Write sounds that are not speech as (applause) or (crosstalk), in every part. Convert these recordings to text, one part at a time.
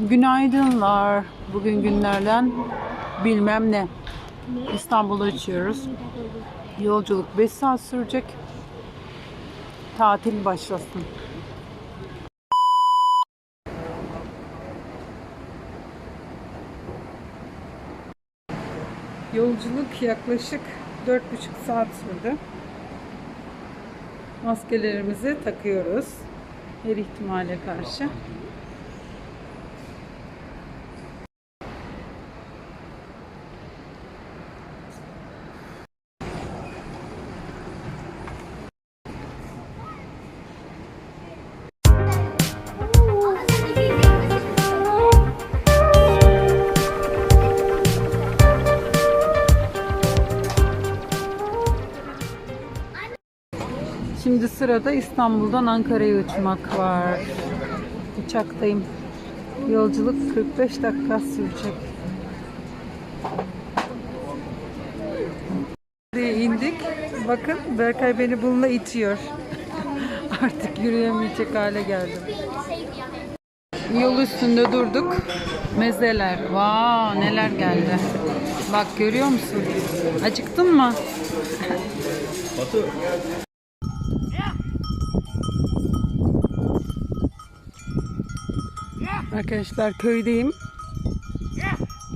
Günaydınlar. Bugün günlerden bilmem ne. İstanbul'a uçuyoruz. Yolculuk 5 saat sürecek. Tatil başlasın. Yolculuk yaklaşık 4,5 saat sürdü. Maskelerimizi takıyoruz. Her ihtimale karşı. Şimdi sırada İstanbul'dan Ankara'ya uçmak var. Uçaktayım. Yolculuk 45 dakika sürecek. İndik. Bakın Berkay beni bununla itiyor. (laughs) Artık yürüyemeyecek hale geldim. Yol üstünde durduk. Mezeler. Vaa neler geldi. Bak görüyor musun? Acıktın mı? Arkadaşlar köydeyim.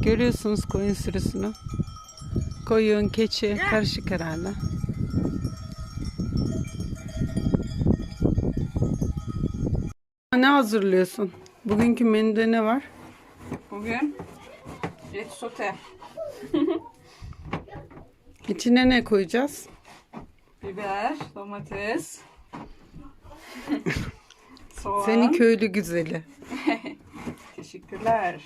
Görüyorsunuz koyun sürüsünü. Koyun, keçi karışık herhalde. Ne hazırlıyorsun? Bugünkü menüde ne var? Bugün et sote, (laughs) İçine ne koyacağız? biber, domates, (laughs) soğan. Senin köylü güzeli. (laughs) Teşekkürler.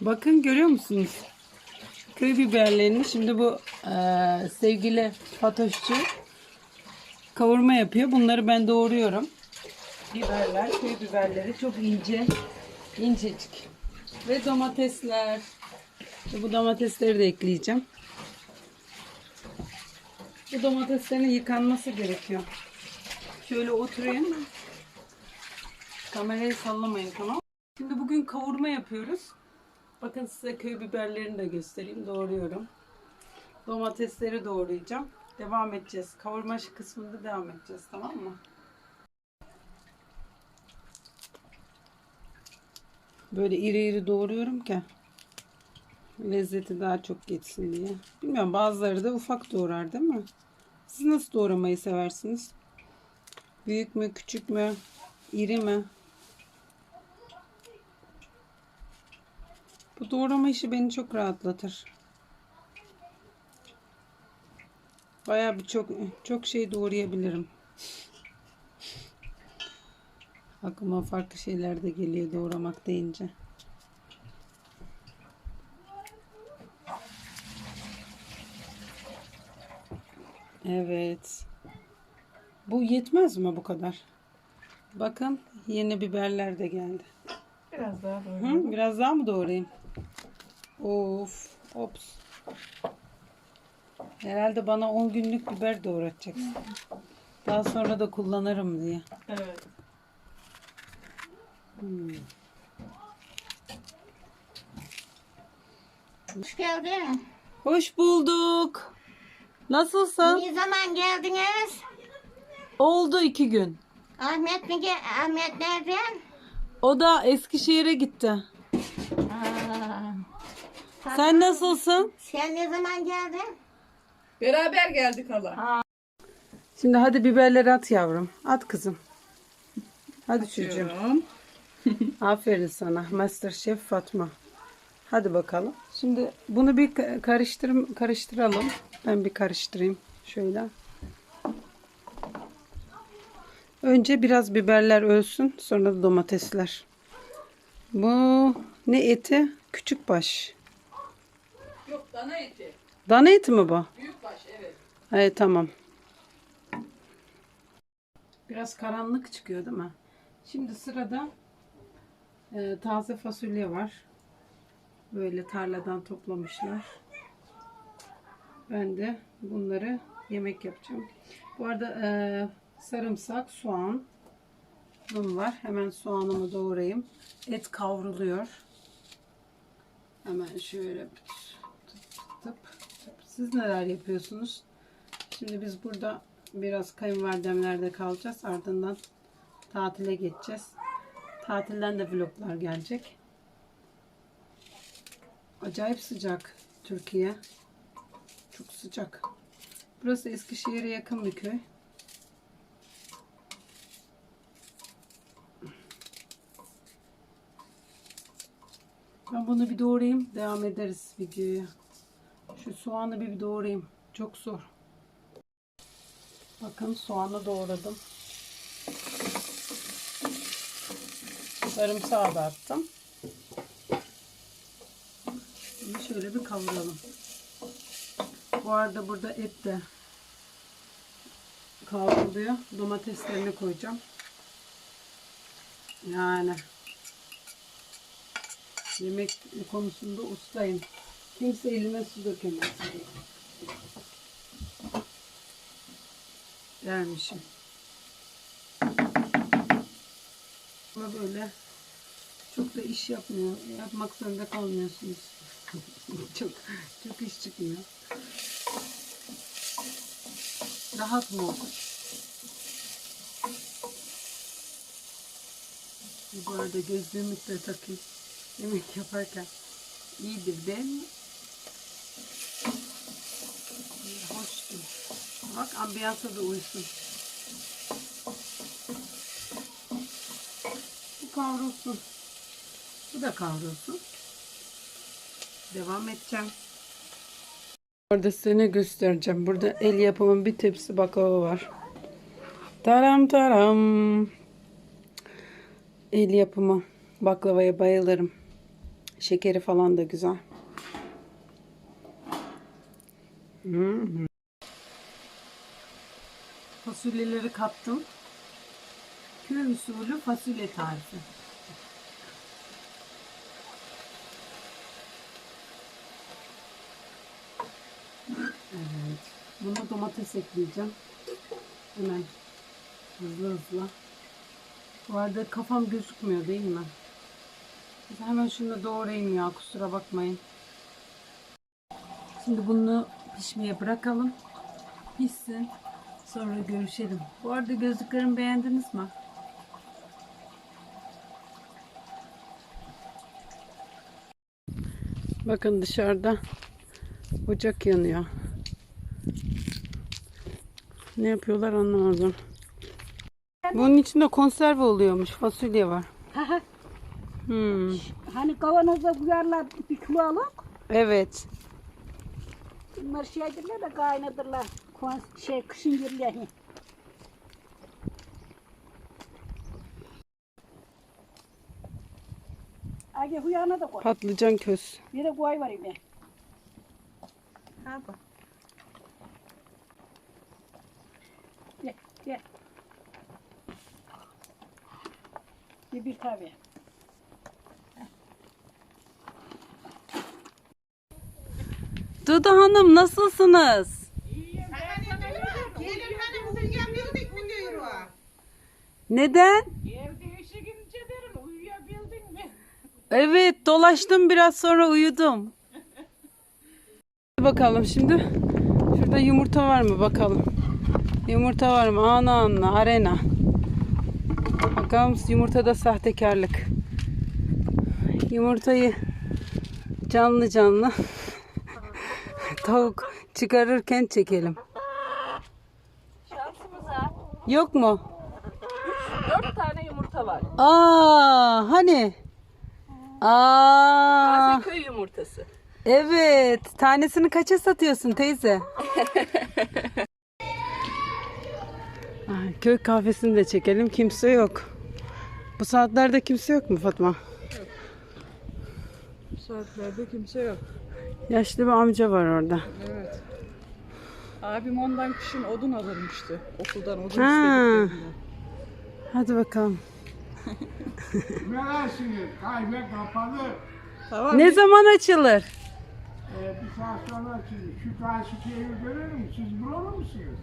Bakın görüyor musunuz? Köy biberlerini şimdi bu eee, sevgili Fatoşçu kavurma yapıyor. Bunları ben doğruyorum. Biberler, köy biberleri çok ince, incecik. Ve domatesler. Bu domatesleri de ekleyeceğim. Bu domateslerin yıkanması gerekiyor. Şöyle oturayım. Kamerayı sallamayın tamam? Şimdi bugün kavurma yapıyoruz. Bakın size köy biberlerini de göstereyim. Doğruyorum. Domatesleri doğrayacağım. Devam edeceğiz. Kavurma kısmında devam edeceğiz. Tamam mı? Böyle iri iri doğruyorum ki lezzeti daha çok geçsin diye. Bilmiyorum bazıları da ufak doğrar değil mi? Siz nasıl doğramayı seversiniz? Büyük mü, küçük mü, iri mi? Doğrama işi beni çok rahatlatır. Bayağı bir çok çok şey doğrayabilirim. Aklıma farklı şeyler de geliyor doğramak deyince. Evet. Bu yetmez mi bu kadar? Bakın yeni biberler de geldi. Biraz daha böyle. Hı, biraz daha mı doğrayayım? Of, ops. Herhalde bana 10 günlük biber doğratacaksın. Daha sonra da kullanırım diye. Evet. Hoş geldin. Hoş bulduk. Nasılsın? Ne zaman geldiniz? Oldu iki gün. Ahmet mi gel? Ahmet nereden? O da Eskişehir'e gitti. Aa, Sen nasılsın? sen ne zaman geldin? Beraber geldik hala. Şimdi hadi biberleri at yavrum. At kızım. Hadi çocuğum. Atıyorum. (laughs) Aferin sana Master Chef Fatma. Hadi bakalım. Şimdi bunu bir ka- karıştır karıştıralım. Ben bir karıştırayım şöyle. Önce biraz biberler ölsün, sonra da domatesler. Bu ne eti? Küçük baş. Yok dana eti. Dana eti mi bu? Büyük baş evet. Evet tamam. Biraz karanlık çıkıyor değil mi? Şimdi sırada e, taze fasulye var. Böyle tarladan toplamışlar. Ben de bunları yemek yapacağım. Bu arada e, sarımsak, soğan, aklım var. Hemen soğanımı doğrayayım. Et kavruluyor. Hemen şöyle tıp. Siz neler yapıyorsunuz? Şimdi biz burada biraz kayınvalidemlerde kalacağız. Ardından tatile geçeceğiz. Tatilden de vloglar gelecek. Acayip sıcak Türkiye. Çok sıcak. Burası Eskişehir'e yakın bir köy. Ben bunu bir doğrayayım. Devam ederiz videoya. Soğanı bir doğrayayım. Çok zor. Bakın soğanı doğradım. Sarımsağı da attım. Şimdi şöyle bir kavuralım. Bu arada burada et de kavruluyor. Domateslerini koyacağım. Yani yemek konusunda ustayım. Kimse elime su dökemez. Dermişim. Ama böyle çok da iş yapmıyor. Yapmak zorunda kalmıyorsunuz. (laughs) çok çok iş çıkmıyor. Rahat mı olur? Bu arada gözlüğümü de takayım. Yemek yaparken iyidir değil mi? Hoş değil. Bak ambiyansa da uysun. Bu kavrulsun. Bu da kavrulsun. Devam edeceğim. Orada size göstereceğim. Burada el yapımı bir tepsi baklava var. Taram taram. El yapımı baklavaya bayılırım. Şekeri falan da güzel. Hmm. Fasulyeleri kattım. Köy usulü fasulye tarifi. Evet. Buna domates ekleyeceğim. Hemen hızlı hızlı. Bu arada kafam gözükmüyor değil mi? Hemen şunu doğrayayım ya kusura bakmayın. Şimdi bunu pişmeye bırakalım. Pişsin. Sonra görüşelim. Bu arada gözlüklerimi beğendiniz mi? Bakın dışarıda ocak yanıyor. Ne yapıyorlar anlamadım. Bunun içinde konserve oluyormuş. Fasulye var. Aha, Hmm. hani kavanozda koyarlar bir kilo alıp Evet. bunlar şey edirler de kaynatırlar. Kon şey kışın yerler. Age huyana da koy. Patlıcan köz. Bir de koy var yine. Gel, gel. Bir bir tabii. Dudu Hanım nasılsınız? Gelin hanım uyuyabildik mi diyor. Neden? Evde işe gidince derim uyuyabildin mi? Evet dolaştım biraz sonra uyudum. Bakalım şimdi. Şurada yumurta var mı bakalım. Yumurta var mı? Ana ana arena. Bakalım yumurtada sahtekarlık. Yumurtayı canlı canlı (laughs) tavuk çıkarırken çekelim. Yok mu? Yumurta var. Aa hani? Aa. Taze köy yumurtası. Evet. Tanesini kaça satıyorsun teyze? (laughs) Ay, köy kahvesini de çekelim. Kimse yok. Bu saatlerde kimse yok mu Fatma? Bu saatlerde kimse yok. Yaşlı bir amca var orada. Evet. Abim ondan kışın odun alırmıştı. Okuldan odun Ha. istediklerinde. Hadi bakalım. Kahve kapalı. Tamam. Ne zaman açılır? Ee, bir saat sonra açılır. Şu karşıki evi görelim. Siz buralı mısınız?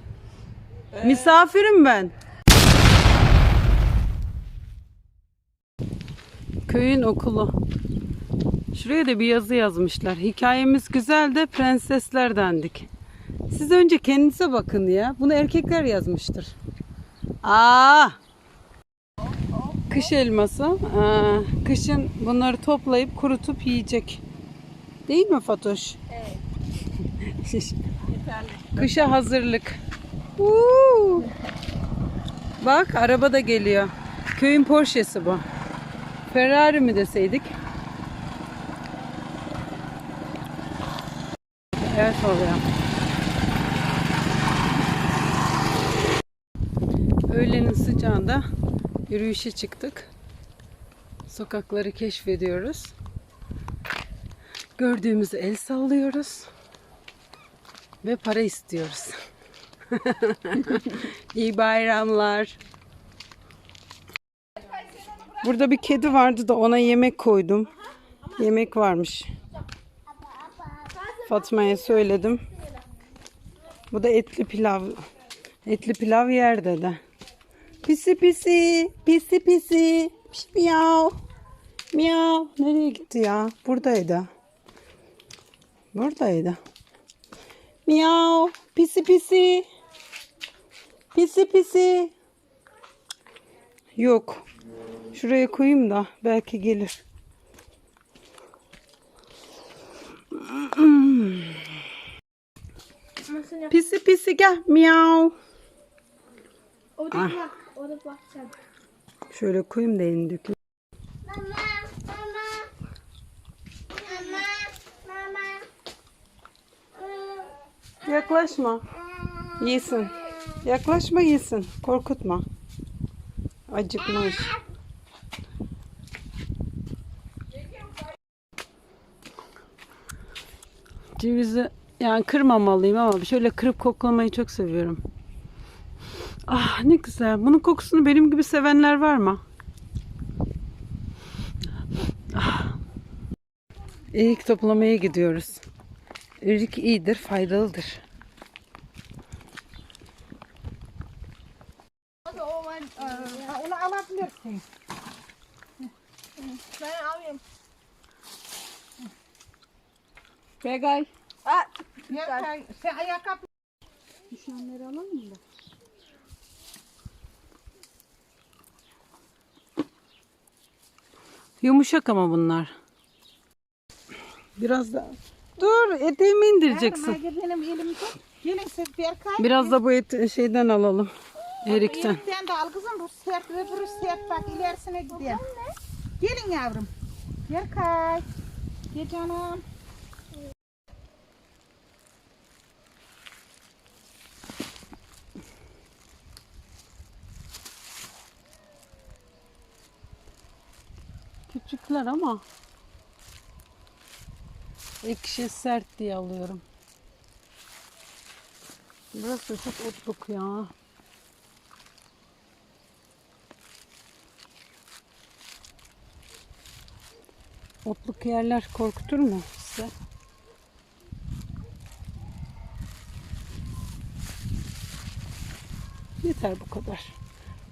Misafirim ben. Köyün okulu. Şuraya da bir yazı yazmışlar. Hikayemiz güzel de prensesler dendik. Siz önce kendinize bakın ya. Bunu erkekler yazmıştır. Aa! Kış elması. Aa, kışın bunları toplayıp kurutup yiyecek. Değil mi Fatoş? Evet. (laughs) Kışa hazırlık. Uuu. Bak araba da geliyor. Köyün Porsche'si bu. Ferrari mi deseydik? Evet oluyor. Öğlenin sıcağında yürüyüşe çıktık. Sokakları keşfediyoruz. Gördüğümüzü el sallıyoruz. Ve para istiyoruz. (laughs) İyi bayramlar. Burada bir kedi vardı da ona yemek koydum. Yemek varmış. Fatma'ya söyledim. Bu da etli pilav. Etli pilav yer dedi. Pisi pisi, pisi pisi. Piş, Miyav. Miyav. Nereye gitti ya? Buradaydı. Buradaydı. Miyav. Pisi pisi. Pisi pisi. Yok. Şuraya koyayım da belki gelir. Pisi pisi gel. Miyav. Ah. Şöyle koyayım da elini dökeyim. Mama, mama. Mama, mama. Yaklaşma. Yesin. Yaklaşma yesin. Korkutma. Acıkmış. Cevizi yani kırmamalıyım ama şöyle kırıp koklamayı çok seviyorum. Ah ne güzel. Bunun kokusunu benim gibi sevenler var mı? Ah. Erik toplamaya gidiyoruz. Erik iyidir, faydalıdır. Onu alabilirsin. Begay. Yerken, sen ayakkabı Yumuşak ama bunlar. Biraz da Dur eteğimi indireceksin. Hadi benim elimi tut. Gelin siz Berkay. Biraz da bu et şeyden alalım. Erikten. Elimden de al kızım bu sert öbürü sert bak ilerisine gidelim. Gelin yavrum. Berkay. Gel canım. Küçükler ama ekşi sert diye alıyorum. Burası çok otluk ya. Otluk yerler korkutur mu size? Yeter bu kadar.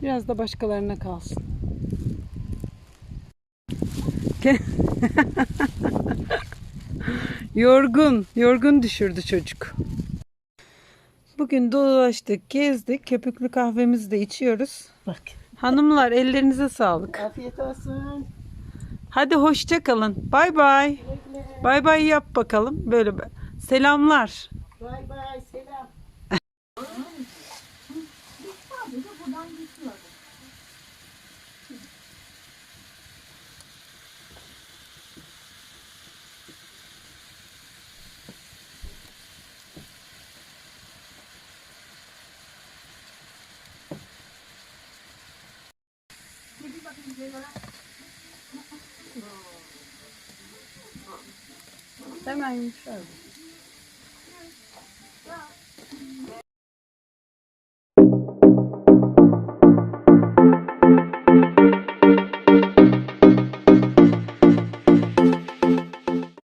Biraz da başkalarına kalsın. (laughs) yorgun, yorgun düşürdü çocuk. Bugün dolaştık, gezdik. Köpüklü kahvemizi de içiyoruz. Bak. Hanımlar ellerinize sağlık. Afiyet olsun. Hadi hoşça kalın. Bay bay. Bay bay yap bakalım. Böyle be- selamlar. Bay bay So many shows.